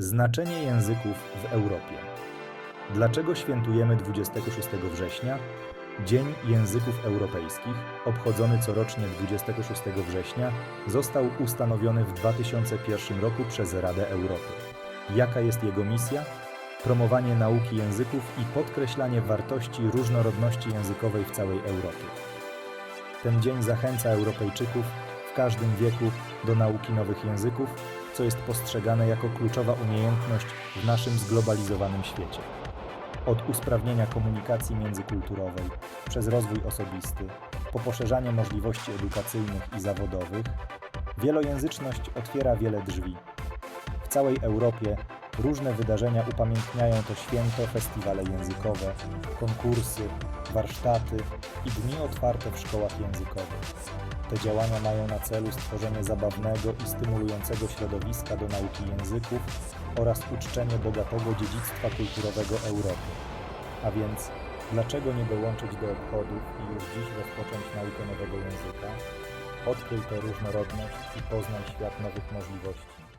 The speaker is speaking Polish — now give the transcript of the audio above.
Znaczenie języków w Europie. Dlaczego świętujemy 26 września? Dzień Języków Europejskich, obchodzony corocznie 26 września, został ustanowiony w 2001 roku przez Radę Europy. Jaka jest jego misja? Promowanie nauki języków i podkreślanie wartości różnorodności językowej w całej Europie. Ten dzień zachęca Europejczyków w każdym wieku do nauki nowych języków, co jest postrzegane jako kluczowa umiejętność w naszym zglobalizowanym świecie. Od usprawnienia komunikacji międzykulturowej, przez rozwój osobisty, po poszerzanie możliwości edukacyjnych i zawodowych, wielojęzyczność otwiera wiele drzwi. W całej Europie różne wydarzenia upamiętniają to święto, festiwale językowe, konkursy, warsztaty i dni otwarte w szkołach językowych. Te działania mają na celu stworzenie zabawnego i stymulującego środowiska do nauki języków oraz uczczenie bogatego dziedzictwa kulturowego Europy. A więc, dlaczego nie dołączyć do obchodów i już dziś rozpocząć naukę nowego języka? Odkryj tę różnorodność i poznaj świat nowych możliwości.